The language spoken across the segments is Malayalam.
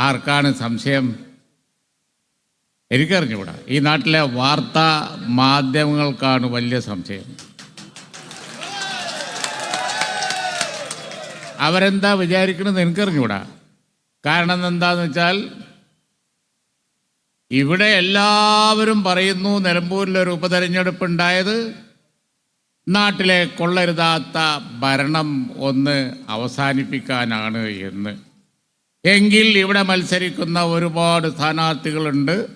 ആർക്കാണ് സംശയം? എനിക്കറിഞ്ഞുകൂടാ. ഈ നാട്ടിലെ വാർത്താ മാധ്യമങ്ങൾക്കാണ് വലിയ സംശയം. അവരെന്താ വിചാരിക്കണമെന്ന് എനിക്കറിഞ്ഞുകൂടാ. കാരണം എന്താന്ന് വെച്ചാൽ ഇവിടെ എല്ലാവരും പറയുന്നു നിലമ്പൂരിലൊരു ഉപതെരഞ്ഞെടുപ്പ് ഉണ്ടായത് നാട്ടിലെ കൊള്ളരുതാത്ത ഭരണം ഒന്ന് അവസാനിപ്പിക്കാനാണ് എന്ന്. എങ്കിൽ ഇവിടെ മത്സരിക്കുന്ന ഒരുപാട് സ്ഥാനാർത്ഥികളുണ്ട്.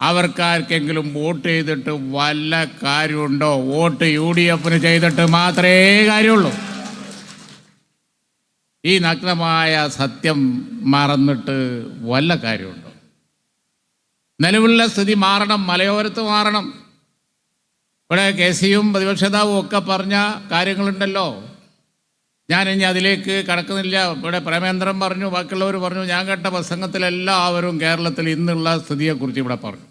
അവർക്കാർക്കെങ്കിലും വോട്ട് ചെയ്തിട്ട് വല്ല കാര്യമുണ്ടോ? വോട്ട് യു ഡി എഫിന് ചെയ്തിട്ട് മാത്രമേ കാര്യമുള്ളൂ. ഈ നഗ്നമായ സത്യം മറന്നിട്ട് വല്ല കാര്യമുണ്ടോ? നിലവിലുള്ള സ്ഥിതി മാറണം മലയോരത്ത് മാറണം. ഇവിടെ കെ സിയും പ്രതിപക്ഷതാവും ഒക്കെ പറഞ്ഞ കാര്യങ്ങളുണ്ടല്ലോ. ഞാൻ ഇനി അതിലേക്ക് കടക്കുന്നില്ല. ഇവിടെ പ്രേമേന്ദ്രൻ പറഞ്ഞു ബാക്കിയുള്ളവർ പറഞ്ഞു ഞാൻ കേട്ട പ്രസംഗത്തിലെല്ലാവരും കേരളത്തിൽ ഇന്നുള്ള സ്ഥിതിയെക്കുറിച്ച് ഇവിടെ പറഞ്ഞു.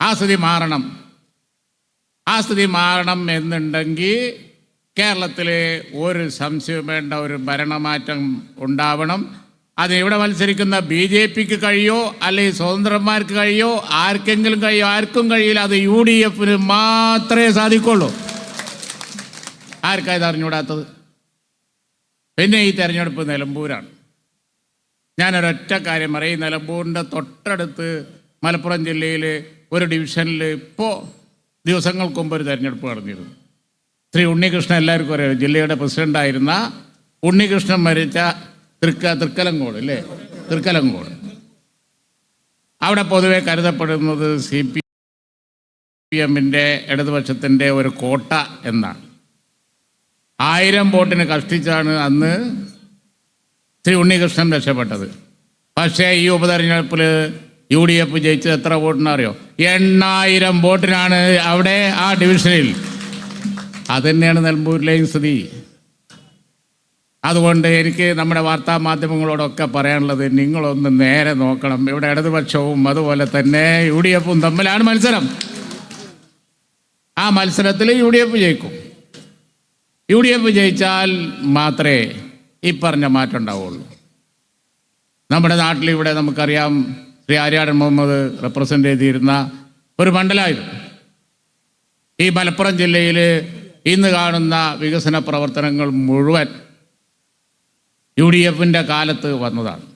ആ സ്ഥിതി മാറണം. ആ സ്ഥിതി മാറണം എന്നുണ്ടെങ്കിൽ കേരളത്തിൽ ഒരു സംശയം വേണ്ട ഒരു ഭരണമാറ്റം ഉണ്ടാവണം. അത് ഇവിടെ മത്സരിക്കുന്ന ബി ജെ പിക്ക് കഴിയോ അല്ലെങ്കിൽ സ്വതന്ത്രന്മാർക്ക് കഴിയോ ആർക്കെങ്കിലും കഴിയോ ആർക്കും കഴിയില്ല. അത് യു ഡി എഫിന് മാത്രമേ സാധിക്കുള്ളൂ. ആർക്കായത് അറിഞ്ഞുകൂടാത്തത്? പിന്നെ ഈ തെരഞ്ഞെടുപ്പ് നിലമ്പൂരാണ്. ഞാനൊരൊറ്റ കാര്യം പറയും. നിലമ്പൂരിന്റെ തൊട്ടടുത്ത് മലപ്പുറം ജില്ലയിൽ ഒരു ഡിവിഷനിൽ ഇപ്പോൾ ദിവസങ്ങൾക്ക് മുമ്പ് ഒരു തെരഞ്ഞെടുപ്പ് നടന്നിരുന്നു. ശ്രീ ഉണ്ണികൃഷ്ണൻ എല്ലാവർക്കും അറിയാം. ജില്ലയുടെ പ്രസിഡന്റായിരുന്ന ഉണ്ണികൃഷ്ണൻ മരിച്ച തൃക്ക തൃക്കലങ്കോട് അല്ലേ? തൃക്കലങ്കോട്. അവിടെ പൊതുവെ കരുതപ്പെടുന്നത് സി പി എമ്മിന്റെ ഇടതുപക്ഷത്തിന്റെ ഒരു കോട്ട എന്നാണ്. ആയിരം ബോട്ടിനെ കഷ്ടിച്ചാണ് അന്ന് ശ്രീ ഉണ്ണികൃഷ്ണൻ രക്ഷപ്പെട്ടത്. പക്ഷേ ഈ ഉപതെരഞ്ഞെടുപ്പിൽ യു ഡി എഫ് ജയിച്ചത് എത്ര വോട്ടിനറിയോ? എണ്ണായിരം വോട്ടിനാണ് അവിടെ ആ ഡിവിഷനിൽ. അതുതന്നെയാണ് നിലമ്പൂരിലെയും സ്ഥിതി. അതുകൊണ്ട് എനിക്ക് നമ്മുടെ വാർത്താ മാധ്യമങ്ങളോടൊക്കെ പറയാനുള്ളത് നിങ്ങളൊന്ന് നേരെ നോക്കണം. ഇവിടെ ഇടതുപക്ഷവും അതുപോലെ തന്നെ യു ഡി എഫും തമ്മിലാണ് മത്സരം. ആ മത്സരത്തിൽ യു ഡി എഫ് ജയിക്കും. യു ഡി എഫ് ജയിച്ചാൽ മാത്രമേ ഈ പറഞ്ഞ മാറ്റം ഉണ്ടാവുള്ളൂ. നമ്മുടെ നാട്ടിൽ ഇവിടെ നമുക്കറിയാം ശ്രീ ആര്യാടൻ മുഹമ്മദ് റെപ്രസെന്റ് ചെയ്തിരുന്ന ഒരു മണ്ഡലമായിരുന്നു ഈ മലപ്പുറം ജില്ലയിൽ ഇന്ന് കാണുന്ന വികസന പ്രവർത്തനങ്ങൾ മുഴുവൻ യു ഡി എഫിന്റെ കാലത്ത് വന്നതാണ്.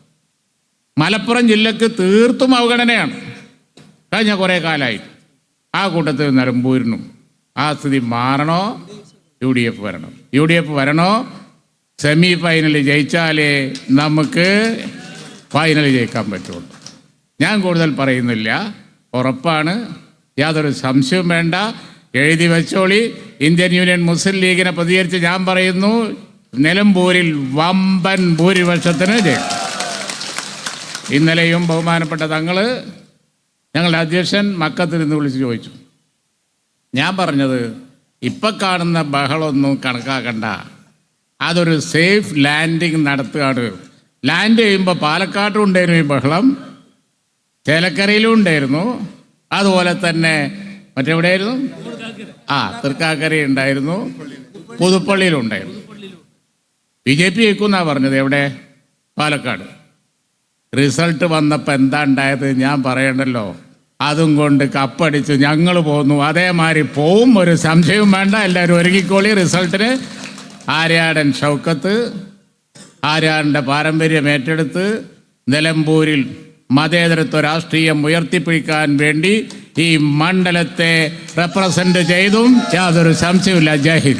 മലപ്പുറം ജില്ലക്ക് തീർത്തും അവഗണനയാണ്. കഴിഞ്ഞ കുറേ കാലമായി ആ കൂട്ടത്തിൽ നിലമ്പൂരിനും ആ സ്ഥിതി മാറണോ? യു ഡി എഫ് വരണം. യു ഡി എഫ് വരണോ? സെമി ഫൈനൽ ജയിച്ചാലേ നമുക്ക് ഫൈനൽ ജയിക്കാൻ പറ്റുള്ളൂ. ഞാൻ കൂടുതൽ പറയുന്നില്ല. ഉറപ്പാണ്. യാതൊരു സംശയവും വേണ്ട. എഴുതി വെച്ചോളി. ഇന്ത്യൻ യൂണിയൻ മുസ്ലിം ലീഗിനെ പ്രതികരിച്ച് ഞാൻ പറയുന്നു. നിലമ്പൂരിൽ വമ്പൻ ഭൂരിപക്ഷത്തിന് ജയം. ഇന്നലെയും ബഹുമാനപ്പെട്ട തങ്ങൾ ഞങ്ങളുടെ അധ്യക്ഷൻ മക്കത്തിരുന്ന് വിളിച്ച് ചോദിച്ചു. ഞാൻ പറഞ്ഞത് ഇപ്പം കാണുന്ന ബഹളൊന്നും കണക്കാക്കണ്ട. അതൊരു സേഫ് ലാൻഡിങ് നടത്തുകയാണ്. ലാൻഡ് ചെയ്യുമ്പോൾ പാലക്കാട്ടും ഉണ്ടായിരുന്നു ഈ ബഹളം. ചേലക്കരയിലും ഉണ്ടായിരുന്നു. അതുപോലെ തന്നെ മറ്റെവിടെയായിരുന്നു? ആ തൃക്കാക്കര ഉണ്ടായിരുന്നു. പുതുപ്പള്ളിയിലും ഉണ്ടായിരുന്നു. ബി ജെ പി ജയിക്കുന്നാ പറഞ്ഞത് എവിടെ? പാലക്കാട്. റിസൾട്ട് വന്നപ്പോൾ എന്താ ഉണ്ടായത് ഞാൻ പറയണ്ടല്ലോ. അതും കൊണ്ട് കപ്പടിച്ച് ഞങ്ങൾ പോന്നു. അതേമാതിരി പോവും ഒരു സംശയവും വേണ്ട. എല്ലാവരും ഒരുങ്ങിക്കോളി. റിസൾട്ടിന് ആര്യാടൻ ഷൗക്കത്ത് ആര്യാടന്റെ പാരമ്പര്യം ഏറ്റെടുത്ത് നിലമ്പൂരിൽ മതേതരത്വ രാഷ്ട്രീയം ഉയർത്തിപ്പിടിക്കാൻ വേണ്ടി ഈ മണ്ഡലത്തെ റെപ്രസെന്റ് ചെയ്തും യാതൊരു സംശയമില്ല ജയ്